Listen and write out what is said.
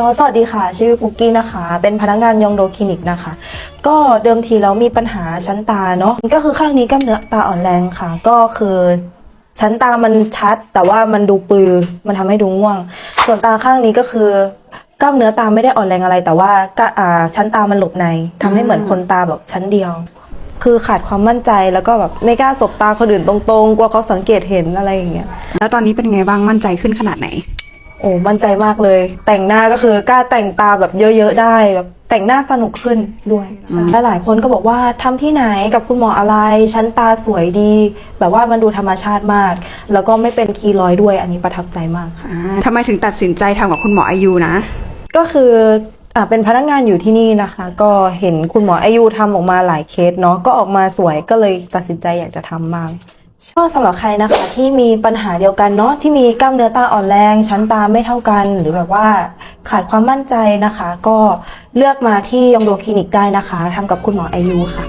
ก็สวัสดีค่ะ ชื่อปุกกี้นะคะ เป็นพนักงานยองโดคลินิกนะคะ ก็เดิมทีแล้วมีปัญหาชั้นตาเนาะก็คือข้างนี้กล้ามเนื้อตาอ่อนแรงค่ะ ก็คือชั้นตามันชัด แต่ว่ามันดูปลือมันทำให้ดูง่วง ส่วนตาข้างนี้ก็คือกล้ามเนื้อตาไม่ได้อ่อนแรงอะไร แต่ว่าก็อ่าชั้นตามันหลบในทำให้เหมือนคนตาแบบชั้นเดียว คือขาดความมั่นใจแล้วก็แบบไม่กล้าสบตาคนอื่นตรงๆกลัวเขาสังเกตเห็นอะไรอย่างเงี้ยแล้วตอนนี้เป็นไงบ้างมั่นใจขึ้นขนาดไหน โอ้มั่นใจมากเลย แต่งหน้าก็คือกล้าแต่งตาแบบเยอะๆได้แบบแต่งหน้าสนุกขึ้นด้วยใช่และหลายคนก็บอกว่าทำที่ไหนกับคุณหมออะไรชั้นตาสวยดี แบบว่ามันดูธรรมชาติมาก แล้วก็ไม่เป็นคีรอยด์ด้วยอันนี้ประทับใจมากค่ะอ่าทำไมถึงตัดสินใจทำกับคุณหมออายุนะ ก็คืออ่าเป็นพนักงานอยู่ที่นี่นะคะ ก็เห็นคุณหมออายุทำออกมาหลายเคสเนาะก็ออกมาสวยก็เลยตัดสินใจอยากจะทำมาก ก็สำหรับใครนะคะที่มีปัญหาเดียวกันเนาะที่มีกล้ามเนื้อตาอ่อนแรง ชั้นตาไม่เท่ากัน หรือแบบว่าขาดความมั่นใจนะคะ ก็เลือกมาที่ยองโดคลินิกได้นะคะทำกับคุณหมอไอยูค่ะ